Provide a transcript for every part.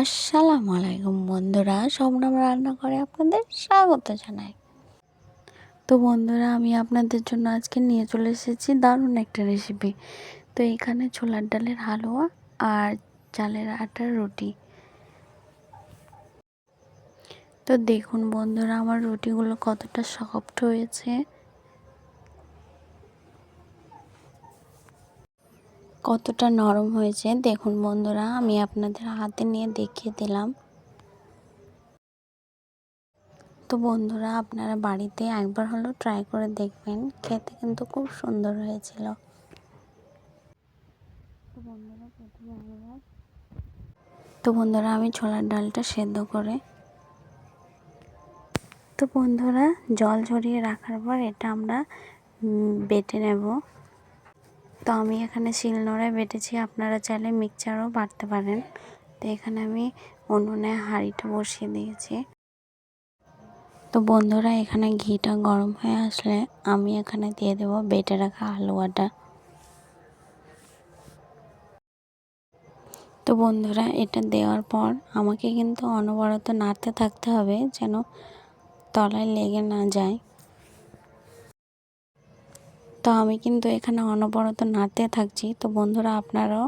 আসসালামু আলাইকুম বন্ধুরা, শবনম রান্না করে আপনাদের স্বাগত জানাই। তো বন্ধুরা, আমি আপনাদের জন্য আজকে নিয়ে চলে এসেছি দারুণ একটা রেসিপি তো এখানে ছোলার ডালের হালুয়া আর চালের আটার রুটি। তো দেখুন বন্ধুরা, আমার রুটিগুলো কতটা সফট হয়েছে। কতটা নরম হয়েছে। দেখুন বন্ধুরা, আমি আপনাদের হাতে নিয়ে দেখিয়ে দিলাম। তো বন্ধুরা, আপনারা বাড়িতে একবার হলো ট্রাই করে দেখবেন। খেতে কিন্তু খুব সুন্দর হয়েছিল। তো বন্ধুরা, প্রথমে আমরা তো বন্ধুরা, আমি ছোলার ডালটা সেদ্ধ করে তো বন্ধুরা, জল ঝরিয়ে রাখার পর এটা আমরা বেটে নেব। তো আমি এখানে শিলনোড়ায় বেটেছি আপনারা চাইলে মিক্সচারও বাটতে পারেন। তো এখানে আমি উনুনে হাঁড়িটা বসিয়ে দিয়েছি। তো বন্ধুরা, এখানে ঘিটা গরম হয়ে আসলে আমি এখানে দিয়ে দেবো বেটে রাখা হালুয়াটা তো বন্ধুরা, এটা দেওয়ার পর আমাকে কিন্তু অনবরত নাড়তে থাকতে হবে যেন তলায় লেগে না যায়। তো আমি কিন্তু এখানে অনবরত নাড়তে থাকছি। তো বন্ধুরা, আপনারাও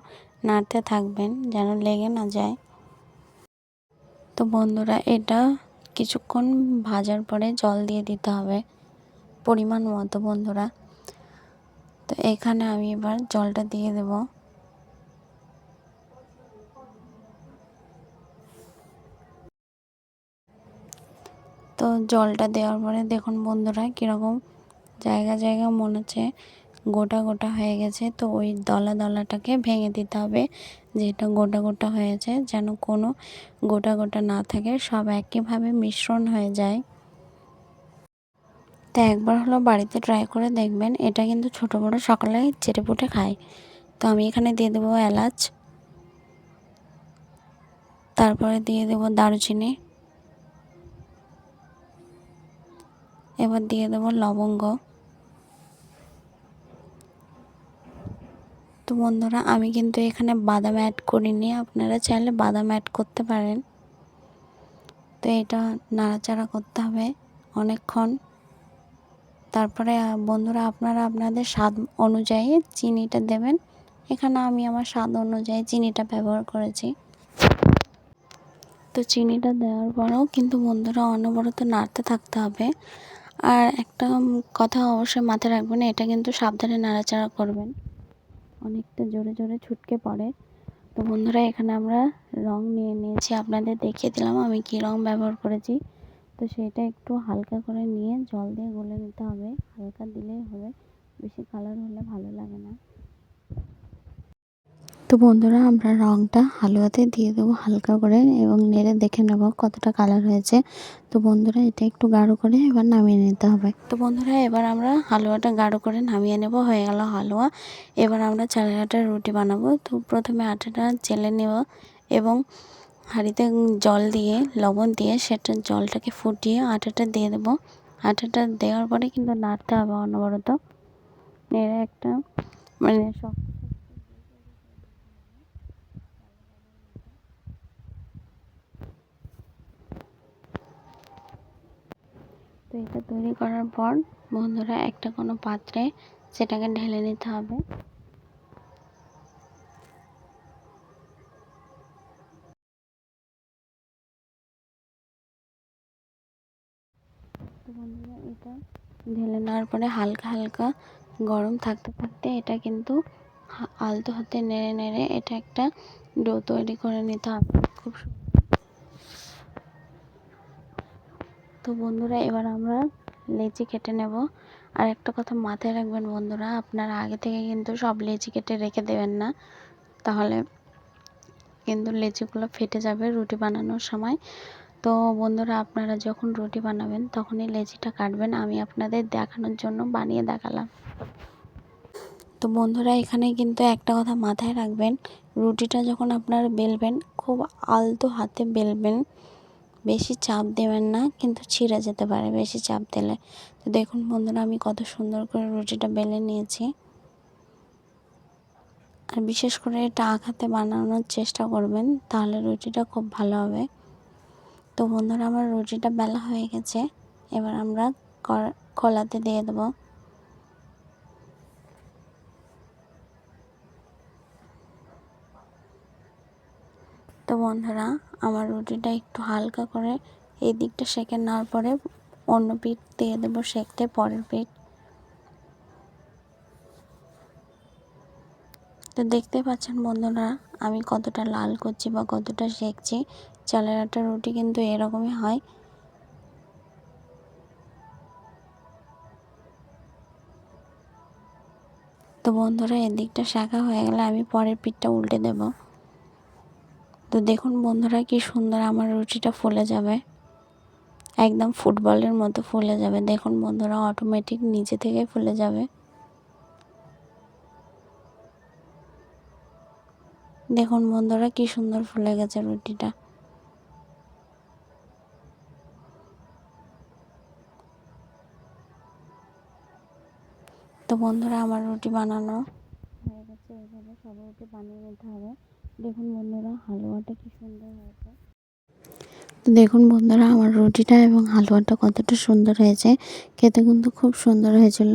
নাড়তে থাকবেন যেন লেগে না যায়। তো বন্ধুরা, এটা কিছুক্ষণ ভাজার পরে জল দিয়ে দিতে হবে পরিমাণ মতো বন্ধুরা। তো এখানে আমি এবার জলটা দিয়ে দেব। তো জলটা দেওয়ার পরে দেখুন বন্ধুরা, কীরকম জায়গা জায়গা মনে হচ্ছে গোটা গোটা হয়ে গেছে। তো ওই দলা দলাটাকে ভেঙে দিতে হবে যেটা গোটা গোটা হয়েছে, যেন কোনো গোটা গোটা না থাকে, সব একইভাবে মিশ্রণ হয়ে যায়। তো একবার হলো বাড়িতে ট্রাই করে দেখবেন, এটা কিন্তু ছোটো বড়ো সকালে চেটে পুটে খায়। তো আমি এখানে দিয়ে দেবো এলাচ, তারপরে দিয়ে দেবো দারুচিনি, এবার দিয়ে দেবো লবঙ্গ। বন্ধুরা, আমি কিন্তু এখানে বাদাম অ্যাড করিনি। আপনারা চাইলে বাদাম অ্যাড করতে পারেন। তো এটা নাড়াচাড়া করতে হবে অনেকক্ষণ। তারপরে বন্ধুরা, আপনারা আপনাদের স্বাদ অনুযায়ী চিনিটা দেবেন। এখানে আমি আমার স্বাদ অনুযায়ী চিনিটা ব্যবহার করেছি। তো চিনিটা দেওয়ার পরেও কিন্তু বন্ধুরা অনবরত নাড়তে থাকতে হবে। আর একটা কথা অবশ্যই মাথায় রাখবেন, এটা কিন্তু সাবধানে নাড়াচাড়া করবেন। অনেকটা জোরে জোরে ছুটকে পড়ে। তো বন্ধুরা, এখানে আমরা রং নিয়ে নিয়েছি। আপনাদের দেখিয়ে দিলাম আমি কি রং ব্যবহার করেছি। তো সেটা একটু হালকা করে নিয়ে জল দিয়ে গলে নিতে হবে। হালকা দিলেই হবে। বেশি কালার হলে ভালো লাগে না। তো বন্ধুরা, আমরা রঙটা হালুয়াতে দিয়ে দেবো হালকা করে এবং নেড়ে দেখে নেব কতটা কালার হয়েছে। তো বন্ধুরা, এটা একটু গাঢ় করে এবার নামিয়ে নিতে হবে। তো বন্ধুরা, এবার আমরা হালুয়াটা গাঢ় করে নামিয়ে নেব, হয়ে গেল হালুয়া। এবার আমরা চালের আটার রুটি বানাবো। তো প্রথমে আটাটা চেলে নেব এবং হাঁড়িতে জল দিয়ে, লবণ দিয়ে সেটা জলটাকে ফুটিয়ে আটাটা দিয়ে দেবো। আটাটা দেওয়ার পরে কিন্তু নাড়তে হবে অনবরত। নেড়ে একটা মানে সব তো এটা তৈরি করার পর বন্ধুরা একটা কোনো পাত্রে সেটাকে ঢেলে নিতে হবে। তো বন্ধুরা এটা ঢেলে নেওয়ার পরে হালকা হালকা গরম থাকতে থাকতে এটা কিন্তু আলতো হাতে নেড়ে নেড়ে এটা একটা ডো তৈরি করে নিতে হবে। খুব তো বন্ধুরা, এবার আমরা লেচি কেটে নেব। আর একটা কথা মাথায় রাখবেন বন্ধুরা, আপনারা আগে থেকে কিন্তু সব লেচি কেটে রেখে দেবেন না। তাহলে কিন্তু লেচিগুলো ফেটে যাবে রুটি বানানোর সময়। তো বন্ধুরা, আপনারা যখন রুটি বানাবেন, তখনই লেচিটা কাটবেন। আমি আপনাদের দেখানোর জন্য বানিয়ে দেখালাম। তো বন্ধুরা, এখানে কিন্তু একটা কথা মাথায় রাখবেন, রুটিটা যখন আপনারা বেলবেন, খুব আলতো হাতে বেলবেন। বেশি চাপ দেবেন না, কিন্তু ছিঁড়ে যেতে পারে বেশি চাপ দিলে। তো দেখুন বন্ধুরা, আমি কত সুন্দর করে রুটিটা বেলে নিয়েছি। আর বিশেষ করে এটা আঘাতে বানানোর চেষ্টা করবেন, তাহলে রুটিটা খুব ভালো হবে। তো বন্ধুরা, আমার রুটিটা বেলা হয়ে গেছে। এবার আমরা কলাতে দিয়ে দেবো। তো বন্ধুরা, আমার রুটিটা একটু হালকা করে এই দিকটা সেঁকে নেওয়ার পরে অন্য পিঠ দিয়ে দেবো সেঁকতে পরের পিঠ। তো দেখতে পাচ্ছেন বন্ধুরা, আমি কতটা লাল করছি বা কতটা সেঁকছি, চালের আটা রুটি কিন্তু এরকমই হয়। তো বন্ধুরা, এদিকটা শাখা হয়ে গেলে আমি পরের পিঠটা উল্টে দেব। তো দেখুন বন্ধুরা কি সুন্দর আমার রুটিটা ফুলে যাবে। একদম ফুটবলের মতো ফুলে যাবে। দেখুন বন্ধুরা অটোমেটিক নিচে থেকে ফুলে যাবে। দেখুন বন্ধুরা কি সুন্দর ফুলে গেছে রুটিটা। তো বন্ধুরা, আমার রুটি বানানো হয়ে গেছে। এইভাবে সব রুটি বানিয়ে নিতে হবে। দেখুন বন্ধুরা, হালুয়াটা কি সুন্দর হয়েছে। তো দেখুন বন্ধুরা, আমার রুটিটা এবং হালুয়াটা কতটা সুন্দর হয়েছে, খেতে কিন্তু খুব সুন্দর হয়েছিল।